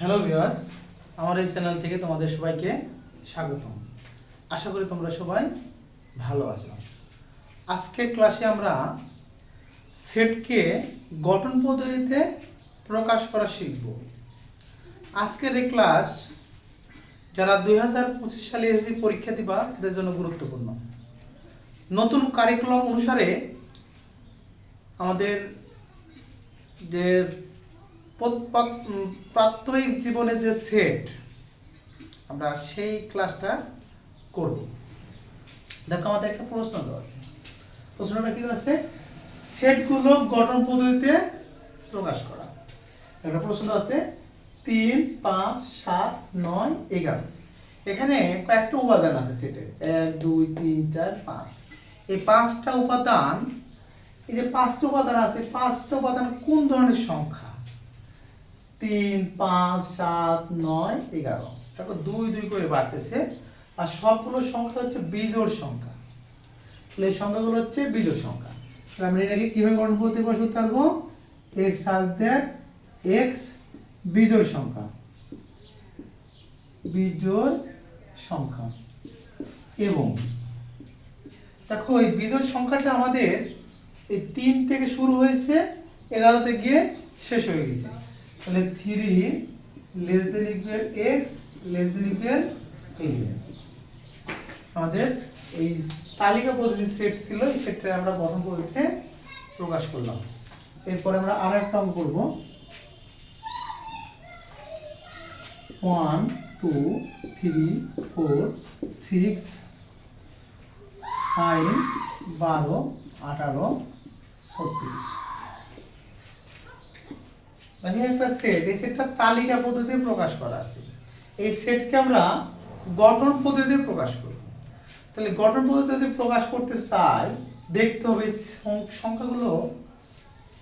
Hello viewers আমার এই channel থেকে তোমাদের সবাইকে স্বাগতম। আশা করি তোমরা সবাই ভালো আছো। আজকের ক্লাসে আমরা সেটকে গঠন পদ্ধতিতে প্রকাশ করা শিখব। আজকের এই ক্লাস যারা দুই হাজার পঁচিশ সালে এসএসসি পরীক্ষা দিবা তাদের জন্য গুরুত্বপূর্ণ। নতুন কারিকুলাম অনুসারে আমাদের যে প্রাত্যহিক জীবনের যে সেট আমরা সেই ক্লাসটা করব। দেখো আমাদের একটা প্রশ্ন আছে। প্রশ্নটা কি আছে? সেটগুলো গঠন পদ্ধতিতে প্রকাশ করা। একটা প্রশ্ন আছে, তিন, পাঁচ, সাত, নয়, এগারো। এখানে কয়েকটা উপাদান আছে সেটে এক, দুই, তিন, চার, পাঁচ। এই পাঁচটা উপাদান, এই যে পাঁচটা উপাদান আছে, পাঁচটা উপাদান কোন ধরনের সংখ্যা? তিন, পাঁচ, সাত, নয়, এগারো। দেখো দুই দুই করে বাড়তেছে। আর সবগুলো সংখ্যা হচ্ছে বিজোড় সংখ্যা। তাহলে এই সংখ্যাগুলো হচ্ছে বিজোড় সংখ্যা। তাহলে আমরা এটাকে কীভাবে গঠন করতে পারব এক্স সাজ দ্যাট এক্স বিজোড় সংখ্যা। বিজোড় সংখ্যা। এবং দেখো, এই বিজোড় সংখ্যাটা আমাদের এই তিন থেকে শুরু হয়েছে, এগারোতে গিয়ে শেষ হয়ে গেছে। তাহলে three less than equal X less than equal eleven আমাদের এই তালিকা পদ্ধতির সেট ছিল, এই সেটটা আমরা প্রথম পদ্ধতিতে প্রকাশ করলাম। এরপরে আমরা আর একটা অঙ্ক করব। One two three four six nine বারো, আঠারো, ছত্রিশ। মানে একটা সেট এই সেটটা তালিকা পদ্ধতিতে প্রকাশ করা আছে। এই সেটকে আমরা গঠন পদ্ধতিতে প্রকাশ করব তাহলে গঠন পদ্ধতিতে প্রকাশ করতে চাই, দেখতে হবে সংখ্যাগুলো,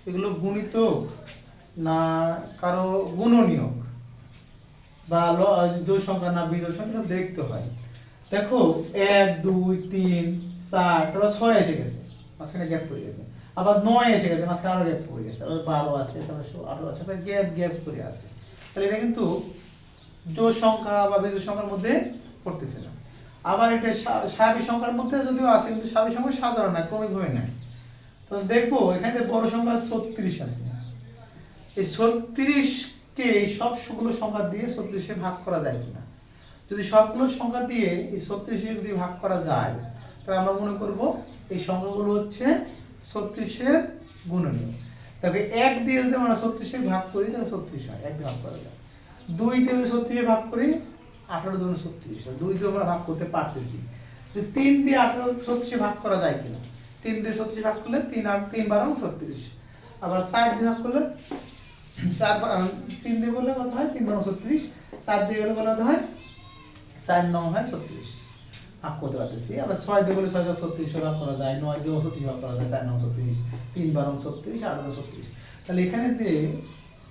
এগুলো গুণিতক না কারও গুণনীয়ক? বা জোড় সংখ্যা না বিজোড় সংখ্যা দেখতে হয়। দেখো, এক, দুই, তিন, চার, তারপর ছয় এসে গেছে। মাঝখানে গ্যাপ পড়ে গেছে। আবার নয় এসে গেছে, মাঝখানে আরও গ্যাপ পড়ে গেছে আবার বারো আছে, তারপরে আঠারো আছে গ্যাপ গ্যাপ করে আছে। তাহলে এটা কিন্তু জোড় সংখ্যা বা বিজোড় সংখ্যার মধ্যে পড়তেছে না। আবার এটা স্বাভাবিক সংখ্যার মধ্যে যদিও আছে, কিন্তু স্বাভাবিক সংখ্যা সাধারণ না, ক্রমিক ভাবে নেয় তো দেখব, এখানে বড় সংখ্যা ছত্রিশ আছে। এই ছত্রিশকে এই সবগুলো সংখ্যা দিয়ে ছত্রিশে ভাগ করা যায় কিনা? যদি সবগুলো সংখ্যা দিয়ে এই ছত্রিশে যদি ভাগ করা যায়, তাহলে আমরা মনে করব এই সংখ্যাগুলো হচ্ছে ছত্রিশের গুণনীয়। তবে এক দিয়ে যদি আমরা ছত্রিশে ভাগ করি, তাহলে ছত্রিশ হয়, এক ভাগ করা যায়। দুই দিয়ে ছত্রিশে ভাগ করি, আঠারো দুগুণ ছত্রিশ। হয় দুই দিয়ে আমরা ভাগ করতে পারতেছি। তিন দিয়ে আঠারো ছত্রিশে ভাগ করা যায় কিনা? তিন দিয়ে ছত্রিশ ভাগ করলে তিন আট তিন বারো ছত্রিশ। আবার চার দিয়ে ভাগ করলে চার তিন দিয়ে বললে কত হয়? তিন বারো ছত্রিশ। চার দিয়ে গেলে বলা হয়? চার নং হয় ছত্রিশ। ভাগ করতে পারতেছি। আবার ছয় দিয়ে বলে ছয় দিয়ে ছত্রিশ ভাগ করা যায়, নয় দিয়ে ছত্রিশ ভাগ করা যায়, চার নং ছত্রিশ, তিন বারো ছত্রিশ, আট নং ছত্রিশ। তাহলে এখানে যে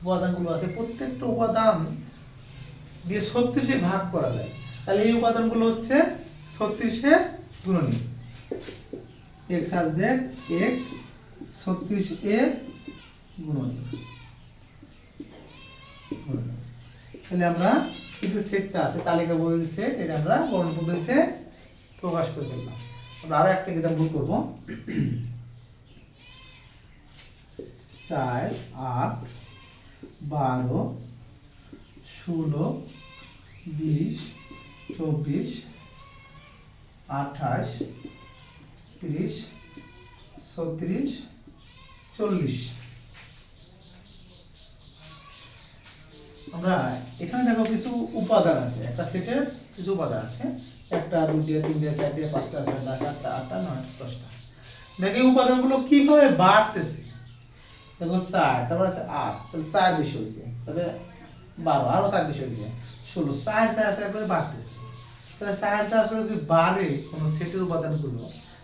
উপাদানগুলো আছে, প্রত্যেকটা উপাদান দিয়ে ছত্রিশে ভাগ করা যায়। তাহলে এই উপাদানগুলো হচ্ছে ছত্রিশের গুণনীয়। এক্স আজ দেখ এক্স ছত্রিশ গুণনীয়। গুণনীয়। তাহলে আমরা এই সেটটা আছে, তালিকা বই এটা আমরা গণন পদ্ধতিতে প্রকাশ করে ফেললাম। আমরা আরও একটা এক্সাম্পল করব। চার, আট, বারো, ষোলো, বিশ, চব্বিশ, আঠাশ, তিরিশ, ছত্রিশ, চল্লিশ। আমরা এখানে দেখো কিছু উপাদান আছে, একটা সেটের কিছু উপাদান আছে। একটা দুটিয়া তিনটে, চারটে, পাঁচটা, ছয়টা, সাতটা, আটটা, নয়টা, দশটা। দেখো উপাদানগুলো কীভাবে বাড়তেছে? দেখো চার, তারপর আছে আট, তাহলে চার বেশি হয়েছে, তাহলে বারো, আরও চার বেশি হয়েছে, ষোলো, চার চার চার করে বাড়তেছে। তাহলে চার চার করে যদি বাড়ে কোনো সেটের উপাদানগুলো,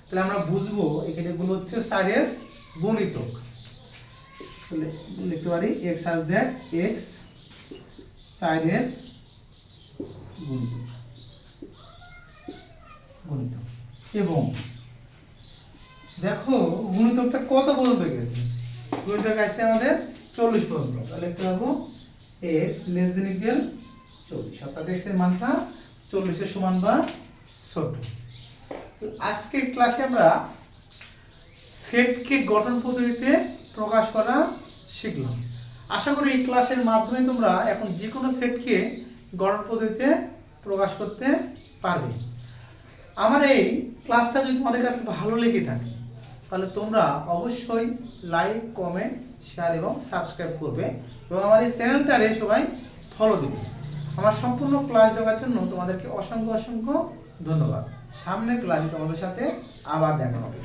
তাহলে আমরা বুঝব এখানে এগুলো হচ্ছে চারের গুণিতক। তাহলে লিখতে পারি এক্স আজ দেখ এক্স চারের গুণিতক। এবং দেখো, গুণিতকটা কত পর্যন্ত গেছে? গুণিতক আসছে আমাদের চল্লিশ পর্যন্ত। তাহলে লিখতে পারব এক্স লেস দেন ইকুয়াল চল্লিশ। অর্থাৎ এক্সের মানটা চল্লিশের সমান বা ছোট। আজকে ক্লাসে আমরা সেটকে গঠন পদ্ধতিতে প্রকাশ করা শিখলাম। আশা করি এই ক্লাসের মাধ্যমে তোমরা এখন যে কোনো সেটকে গঠন পদ্ধতিতে প্রকাশ করতে পারবে। আমার এই ক্লাসটা যদি তোমাদের কাছে ভালো লেগে থাকে, তাহলে তোমরা অবশ্যই লাইক কমেন্ট শেয়ার এবং সাবস্ক্রাইব করবে এবং আমার এই চ্যানেলটারে সবাই ফলো দেবে। আমার সম্পূর্ণ ক্লাস দেওয়ার জন্য তোমাদেরকে অসংখ্য অসংখ্য ধন্যবাদ। সামনের ক্লাসে তোমাদের সাথে আবার দেখা হবে।